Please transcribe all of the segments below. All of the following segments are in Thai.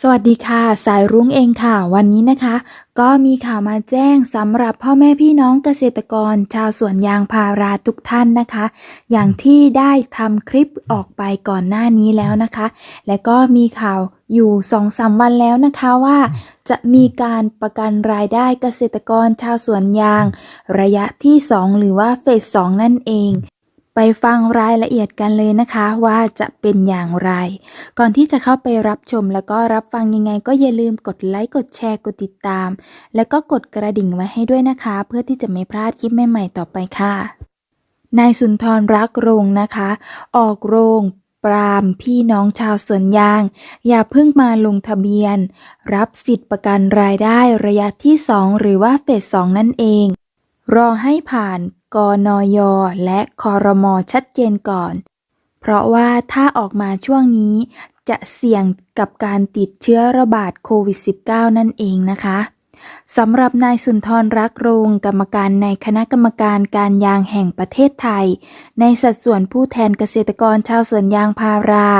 สวัสดีค่ะ สายรุ้งเองค่ะ วันนี้นะคะ ก็มีข่าวมาแจ้งสำหรับพ่อแม่พี่น้องเกษตรกร ชาวสวนยางพาราทุกท่านนะคะ อย่างที่ได้ทำคลิปออกไปก่อนหน้านี้แล้วนะคะ และก็มีข่าวอยู่สองสามวันแล้วนะคะว่าจะมีการประกันรายได้เกษตรกรชาวสวนยาง ระยะที่ 2 หรือว่าเฟส2นั่นเอง ไปฟังรายละเอียดกันเลยนะคะว่าจะเป็นอย่างไร ก่อนที่จะเข้าไปรับชมแล้วก็รับฟังยังไง ก็อย่าลืมกดไลค์กดแชร์กดติดตาม แล้วก็กดกระดิ่งไว้ให้ด้วยนะคะ เพื่อที่จะไม่พลาดคลิปใหม่ๆต่อไปค่ะ นายสุนทรรักโรงนะคะ ออกโรงปรามพี่น้องชาวสวนยาง อย่าเพิ่งมาลงทะเบียน รับสิทธิ์ประกันรายได้ระยะที่ 2 หรือว่าเฟส2นั่นเอง รอให้ผ่านกนย และคอรมอชัดเจนก่อน เพราะว่าถ้าออกมาช่วงนี้จะเสี่ยงกับการติดเชื้อระบาดโควิด -19 นั่นเองนะคะสำหรับนายสุนทรรักรงกรรมการในคณะกรรมการการยางแห่งประเทศไทย ในสัดส่วนผู้แทนเกษตรกรชาวสวนยางพารา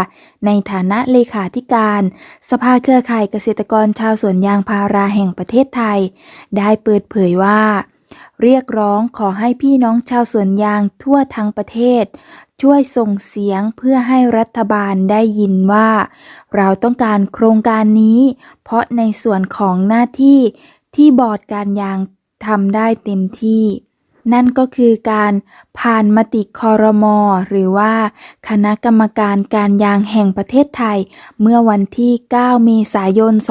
ในฐานะเลขาธิการ สภาเครือข่ายเกษตรกรชาวสวนยางพาราแห่งประเทศไทย ได้เปิดเผยว่า เรียกร้องขอให้พี่น้องชาวสวนยางทั่วทั้งประเทศ ช่วยส่งเสียงเพื่อให้รัฐบาลได้ยินว่า เราต้องการโครงการนี้ เพราะในส่วนของหน้าที่ที่บอร์ดการยางทำได้เต็มที่ นั่นก็คือการผ่านมติคอรมอหรือว่า คณะกรรมการการยางแห่งประเทศไทย เมื่อวันที่ 9 เมษายน 2563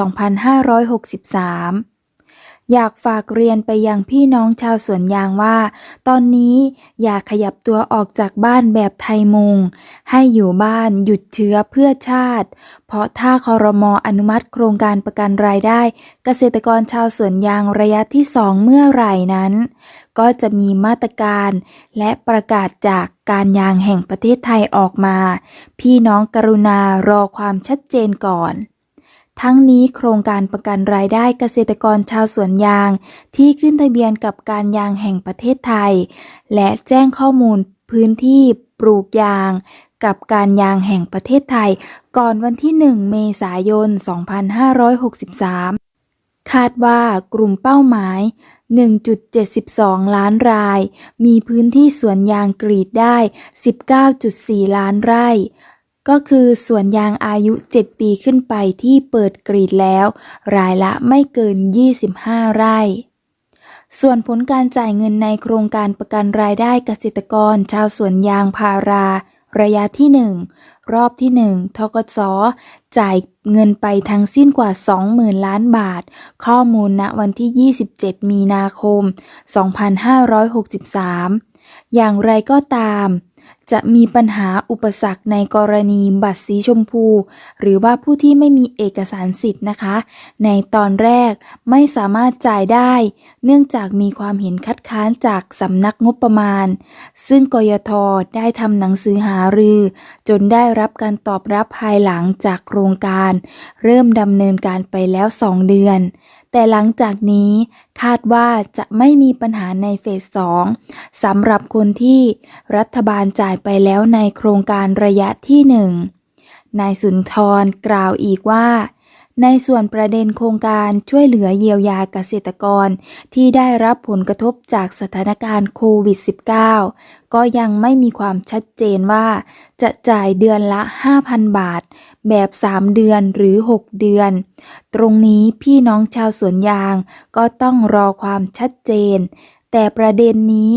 อยากฝากเรียนไปยังพี่น้องชาวสวนยางว่า ตอนนี้อย่าขยับตัวออกจากบ้านแบบไทยมุง ให้อยู่บ้านหยุดเชื้อเพื่อชาติ เพราะถ้าคอรมออนุมัติโครงการประกันรายได้ เกษตรกรชาวสวนยางระยะที่สองเมื่อไหร่นั้น ก็จะมีมาตรการและประกาศจากการยางแห่งประเทศไทยออกมา พี่น้องกรุณารอความชัดเจนก่อน ทั้งนี้โครงการประกันรายได้เกษตรกรชาวสวนยาง ที่ขึ้นทะเบียนกับการยางแห่งประเทศไทย และแจ้งข้อมูลพื้นที่ปลูกยาง กับการยางแห่งประเทศไทย ก่อนวันที่ 1 เมษายน 2563 คาดว่ากลุ่มเป้าหมาย 1.72 ล้านราย มีพื้นที่สวนยางกรีดได้ 19.4 ล้านไร่ ก็คือสวนยางอายุ 7 ปีขึ้นไปที่เปิดกรีดแล้ว รายละไม่เกิน 25 ไร่ ส่วนผลการจ่ายเงินในโครงการประกันรายได้เกษตรกรชาวสวนยางพารา ระยะที่ 1 รอบที่ 1ทกสจ่ายเงินไปทั้งสิ้นกว่า 20,000 ล้านบาท ข้อมูลณวันที่ 27 มีนาคม 2563 อย่างไรก็ตาม จะมีปัญหาอุปสรรคในกรณีบัตรสีชมพู หรือว่าผู้ที่ไม่มีเอกสารสิทธิ์นะคะ ในตอนแรกไม่สามารถจ่ายได้ เนื่องจากมีความเห็นคัดค้านจากสำนักงบประมาณ ซึ่งกยทได้ทำหนังสือหารือ จนได้รับการตอบรับภายหลังจากโครงการ เริ่มดำเนินการไปแล้ว 2 เดือน แต่หลังจากนี้คาดว่าจะไม่มีปัญหาในเฟส 2สำหรับคนที่รัฐบาลจ่ายไปแล้วในโครงการระยะที่1นายสุนทรกล่าวอีกว่า ในส่วนประเด็นโครงการช่วยเหลือเยียวยาเกษตรกรที่ได้รับผลกระทบจากสถานการณ์โควิด -19 ก็ยังไม่มีความชัดเจนว่า จะจ่ายเดือนละ 5,000 บาท แบบ 3 เดือนหรือ 6 เดือน ตรงนี้พี่น้องชาวสวนยางก็ต้องรอความชัดเจน แต่ประเด็นนี้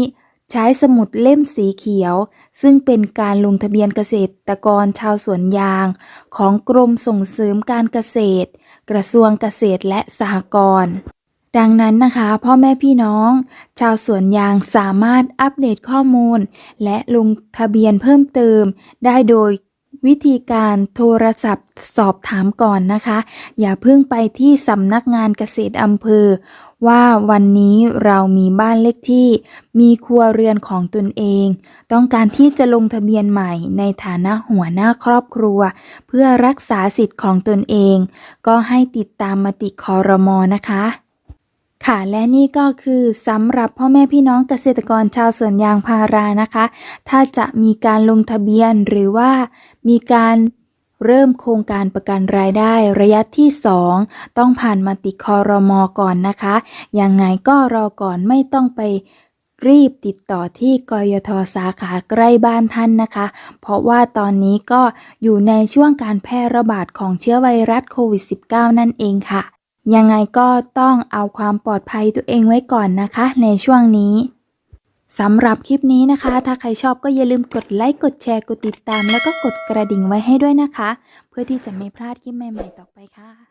ใช้สมุดเล่มสีเขียว ซึ่งเป็นการลงทะเบียนเกษตรกรชาวสวนยาง ของกรมส่งเสริมการเกษตร กระทรวงเกษตรและสหกรณ์ดังนั้นนะคะ พ่อแม่พี่น้อง ชาวสวนยางสามารถอัปเดตข้อมูล และลงทะเบียนเพิ่มเติม ได้โดย วิธีการโทรศัพท์สอบถามก่อนนะคะ อย่าเพิ่งไปที่สำนักงานเกษตรอำเภอ ว่าวันนี้เรามีบ้านเลขที่ มีครัวเรือนของตนเอง ต้องการที่จะลงทะเบียนใหม่ในฐานะหัวหน้าครอบครัว เพื่อรักษาสิทธิ์ของตนเอง ก็ให้ติดตามมติคอรมอนะคะ ค่ะและนี่ก็คือสำหรับพ่อแม่พี่น้องเกษตรกรชาวสวนยางพารานะคะ ถ้าจะมีการลงทะเบียนหรือว่ามีการเริ่มโครงการประกันรายได้ระยะที่ 2 ต้องผ่านมติคอรมอก่อนนะคะ ยังไงก็รอก่อนไม่ต้องไปรีบติดต่อที่กยทสาขาใกล้บ้านท่านนะคะ เพราะว่าตอนนี้ก็อยู่ในช่วงการแพร่ระบาดของเชื้อไวรัสโควิด -19 นั่นเองค่ะ ยังไงก็ต้องเอาความปลอดภัยตัวเองไว้ก่อนนะคะ ในช่วงนี้สำหรับคลิปนี้นะคะ ถ้าใครชอบก็อย่าลืมกดไลค์ กดแชร์ กดติดตาม แล้วก็กดกระดิ่งไว้ให้ด้วยนะคะ เพื่อที่จะไม่พลาดคลิปใหม่ ๆ ต่อไปค่ะ